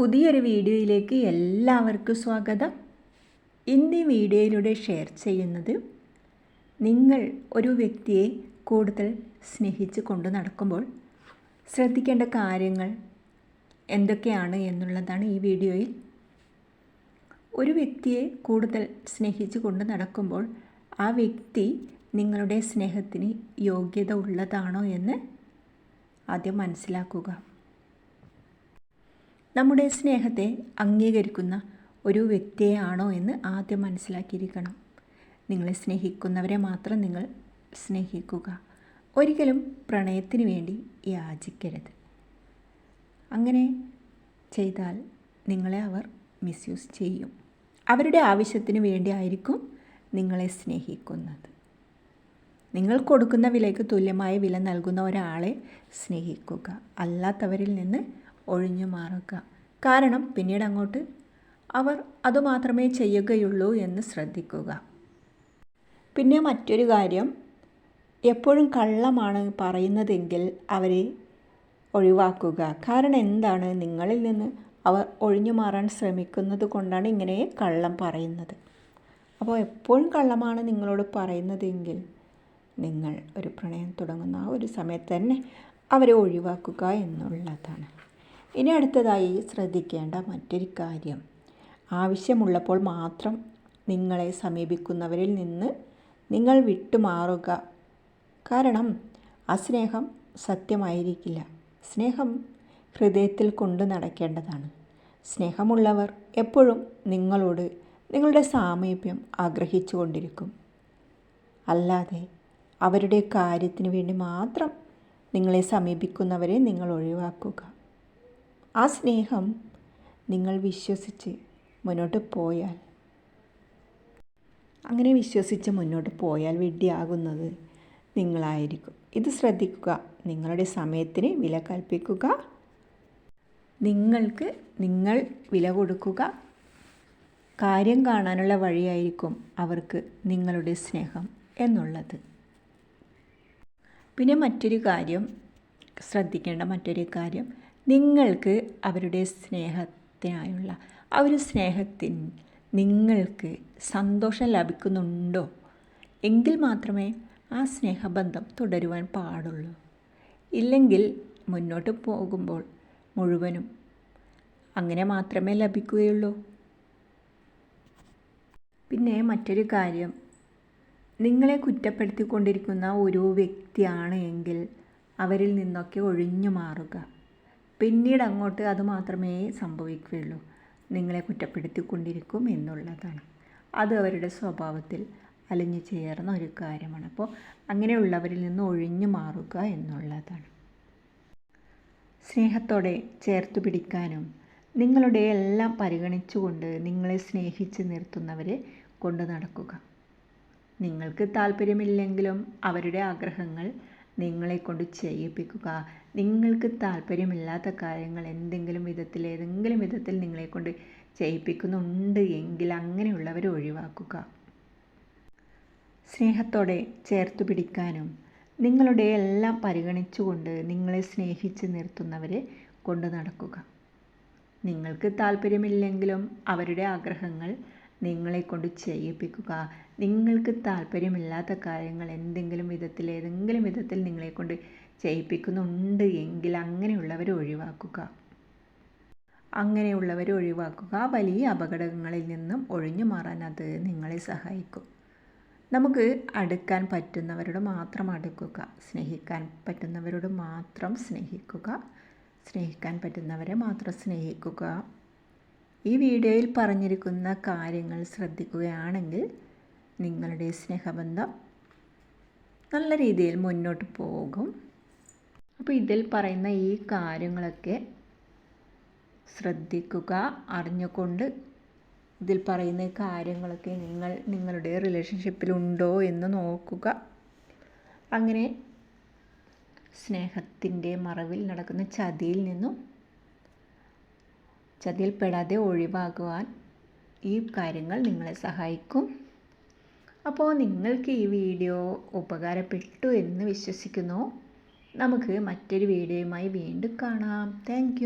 പുതിയൊരു വീഡിയോയിലേക്ക് എല്ലാവർക്കും സ്വാഗതം. ഇന്ന് ഈ വീഡിയോയിലൂടെ ഷെയർ ചെയ്യുന്നത് നിങ്ങൾ ഒരു വ്യക്തിയെ കൂടുതൽ സ്നേഹിച്ച് കൊണ്ടു നടക്കുമ്പോൾ ശ്രദ്ധിക്കേണ്ട കാര്യങ്ങൾ എന്തൊക്കെയാണ് എന്നുള്ളതാണ് ഈ വീഡിയോയിൽ. ഒരു വ്യക്തിയെ കൂടുതൽ സ്നേഹിച്ച് കൊണ്ട് നടക്കുമ്പോൾ ആ വ്യക്തി നിങ്ങളുടെ സ്നേഹത്തിന് യോഗ്യത ഉള്ളതാണോ എന്ന് ആദ്യം മനസ്സിലാക്കുക. നമ്മുടെ സ്നേഹത്തെ അംഗീകരിക്കുന്ന ഒരു വ്യക്തിയാണോ എന്ന് ആദ്യം മനസ്സിലാക്കിയിരിക്കണം. നിങ്ങളെ സ്നേഹിക്കുന്നവരെ മാത്രം നിങ്ങൾ സ്നേഹിക്കുക. ഒരിക്കലും പ്രണയത്തിന് വേണ്ടി യാചിക്കരുത്. അങ്ങനെ ചെയ്താൽ നിങ്ങളെ അവർ മിസ്യൂസ് ചെയ്യും. അവരുടെ ആവശ്യത്തിന് വേണ്ടി ആയിരിക്കും നിങ്ങളെ സ്നേഹിക്കുന്നത്. നിങ്ങൾ കൊടുക്കുന്ന വിലയ്ക്ക് തുല്യമായ വില നൽകുന്ന ഒരാളെ സ്നേഹിക്കുക. അല്ലാത്തവരിൽ നിന്ന് ഒഴിഞ്ഞു മാറുക. കാരണം പിന്നീട് അങ്ങോട്ട് അവർ അതുമാത്രമേ ചെയ്യുകയുള്ളൂ എന്ന് ശ്രദ്ധിക്കുക. പിന്നെ മറ്റൊരു കാര്യം എപ്പോഴും കള്ളമാണ് പറയുന്നതെങ്കിൽ അവരെ ഒഴിവാക്കുക. കാരണം എന്താണ്? നിങ്ങളിൽ നിന്ന് അവർ ഒഴിഞ്ഞു മാറാൻ ശ്രമിക്കുന്നത് കൊണ്ടാണ് ഇങ്ങനെ കള്ളം പറയുന്നത്. അപ്പോൾ എപ്പോഴും കള്ളമാണ് നിങ്ങളോട് പറയുന്നതെങ്കിൽ നിങ്ങൾ ഒരു പ്രണയം തുടങ്ങുന്ന ആ ഒരു സമയത്ത് തന്നെ അവരെ ഒഴിവാക്കുക എന്നുള്ളതാണ്. ഇനി അടുത്തതായി ശ്രദ്ധിക്കേണ്ട മറ്റൊരു കാര്യം. ആവശ്യമുള്ളപ്പോൾ മാത്രം നിങ്ങളെ സമീപിക്കുന്നവരിൽ നിന്ന് നിങ്ങൾ വിട്ടുമാറുക. കാരണം അസ്നേഹം സ്നേഹം സത്യമായിരിക്കില്ല. സ്നേഹം ഹൃദയത്തിൽ കൊണ്ടു നടക്കേണ്ടതാണ്. സ്നേഹമുള്ളവർ എപ്പോഴും നിങ്ങളോട് നിങ്ങളുടെ സാമീപ്യം ആഗ്രഹിച്ചു കൊണ്ടിരിക്കും. അല്ലാതെ അവരുടെ കാര്യത്തിന് വേണ്ടി മാത്രം നിങ്ങളെ സമീപിക്കുന്നവരെ നിങ്ങൾ ഒഴിവാക്കുക. ആ സ്നേഹം നിങ്ങൾ വിശ്വസിച്ച് മുന്നോട്ട് പോയാൽ. അങ്ങനെ വിശ്വസിച്ച് മുന്നോട്ട് പോയാൽ വിഡ്ഢിയാകുന്നത് നിങ്ങളായിരിക്കും. ഇത് ശ്രദ്ധിക്കുക. നിങ്ങളുടെ സമയത്തിന് വില കൽപ്പിക്കുക. നിങ്ങൾക്ക് നിങ്ങൾ വില കൊടുക്കുക. കാര്യം കാണാനുള്ള വഴിയായിരിക്കും അവർക്ക് നിങ്ങളുടെ സ്നേഹം എന്നുള്ളത്. പിന്നെ മറ്റൊരു കാര്യം ശ്രദ്ധിക്കേണ്ട മറ്റൊരു കാര്യം നിങ്ങൾക്ക് അവരുടെ സ്നേഹത്തിനായുള്ള ആ ഒരു സ്നേഹത്തിന് നിങ്ങൾക്ക് സന്തോഷം ലഭിക്കുന്നുണ്ടോ? എങ്കിൽ മാത്രമേ ആ സ്നേഹബന്ധം തുടരുവാൻ പാടുള്ളൂ. ഇല്ലെങ്കിൽ മുന്നോട്ട് പോകുമ്പോൾ മുഴുവനും അങ്ങനെ മാത്രമേ ലഭിക്കുകയുള്ളൂ. പിന്നെ മറ്റൊരു കാര്യം. നിങ്ങളെ കുറ്റപ്പെടുത്തിക്കൊണ്ടിരിക്കുന്ന ഒരു വ്യക്തിയാണ് എങ്കിൽ അവരിൽ നിന്നൊക്കെ ഒഴിഞ്ഞു മാറുക. പിന്നീട് അങ്ങോട്ട് അത് മാത്രമേ സംഭവിക്കുകയുള്ളൂ. നിങ്ങളെ കുറ്റപ്പെടുത്തിക്കൊണ്ടിരിക്കും എന്നുള്ളതാണ്. അത് അവരുടെ സ്വഭാവത്തിൽ അലിഞ്ഞു ചേർന്ന ഒരു കാര്യമാണ്. അപ്പോൾ അങ്ങനെയുള്ളവരിൽ നിന്ന് ഒഴിഞ്ഞു മാറുക എന്നുള്ളതാണ്. സ്നേഹത്തോടെ ചേർത്ത് പിടിക്കാനും നിങ്ങളുടെ എല്ലാം പരിഗണിച്ചുകൊണ്ട് നിങ്ങളെ സ്നേഹിച്ച് നിർത്തുന്നവരെ കൊണ്ടു നടക്കുക. നിങ്ങൾക്ക് താല്പര്യമില്ലെങ്കിലും അവരുടെ ആഗ്രഹങ്ങൾ നിങ്ങളെ കൊണ്ട് ചെയ്യിപ്പിക്കുക. നിങ്ങൾക്ക് താല്പര്യമില്ലാത്ത കാര്യങ്ങൾ എന്തെങ്കിലും വിധത്തിൽ ഏതെങ്കിലും വിധത്തിൽ നിങ്ങളെ കൊണ്ട് ചെയ്യിപ്പിക്കുന്നുണ്ട് എങ്കിൽ അങ്ങനെയുള്ളവരെ ഒഴിവാക്കുക. സ്നേഹത്തോടെ ചേർത്ത് പിടിക്കാനും നിങ്ങളുടെ എല്ലാം പരിഗണിച്ചുകൊണ്ട് നിങ്ങളെ സ്നേഹിച്ച് നിർത്തുന്നവരെ കൊണ്ട് നടക്കുക. നിങ്ങൾക്ക് താല്പര്യമില്ലെങ്കിലും അവരുടെ ആഗ്രഹങ്ങൾ നിങ്ങളെ കൊണ്ട് ചെയ്യിപ്പിക്കുക. നിങ്ങൾക്ക് താല്പര്യമില്ലാത്ത കാര്യങ്ങൾ എന്തെങ്കിലും വിധത്തിൽ ഏതെങ്കിലും വിധത്തിൽ നിങ്ങളെ കൊണ്ട് ചെയ്യിപ്പിക്കുന്നുണ്ട് എങ്കിൽ അങ്ങനെയുള്ളവരെ ഒഴിവാക്കുക. അങ്ങനെയുള്ളവരെ ഒഴിവാക്കുക. വലിയ അപകടങ്ങളിൽ നിന്നും ഒഴിഞ്ഞു മാറാൻ അത് നിങ്ങളെ സഹായിക്കും. നമുക്ക് അടുക്കാൻ പറ്റുന്നവരോട് മാത്രം അടുക്കുക. സ്നേഹിക്കാൻ പറ്റുന്നവരോട് മാത്രം സ്നേഹിക്കുക. സ്നേഹിക്കാൻ പറ്റുന്നവരെ മാത്രം സ്നേഹിക്കുക. ഈ വീഡിയോയിൽ പറഞ്ഞിരിക്കുന്ന കാര്യങ്ങൾ ശ്രദ്ധിക്കുകയാണെങ്കിൽ നിങ്ങളുടെ സ്നേഹബന്ധം നല്ല രീതിയിൽ മുന്നോട്ട് പോകും. അപ്പോൾ ഇതിൽ പറയുന്ന ഈ കാര്യങ്ങളൊക്കെ ശ്രദ്ധിക്കുക അറിഞ്ഞുകൊണ്ട് ഇതിൽ പറയുന്ന കാര്യങ്ങളൊക്കെ നിങ്ങൾ നിങ്ങളുടെ റിലേഷൻഷിപ്പിലുണ്ടോ എന്ന് നോക്കുക. അങ്ങനെ സ്നേഹത്തിന്റെ മറവിൽ നടക്കുന്ന ചതിയിൽ നിന്നും ചതിയിൽപ്പെടാതെ ഒഴിവാകുവാൻ ഈ കാര്യങ്ങൾ നിങ്ങളെ സഹായിക്കും. അപ്പോൾ നിങ്ങൾക്ക് ഈ വീഡിയോ ഉപകാരപ്പെട്ടു എന്ന് വിശ്വസിക്കുന്നു. നമുക്ക് മറ്റൊരു വീഡിയോയുമായി വീണ്ടും കാണാം. താങ്ക്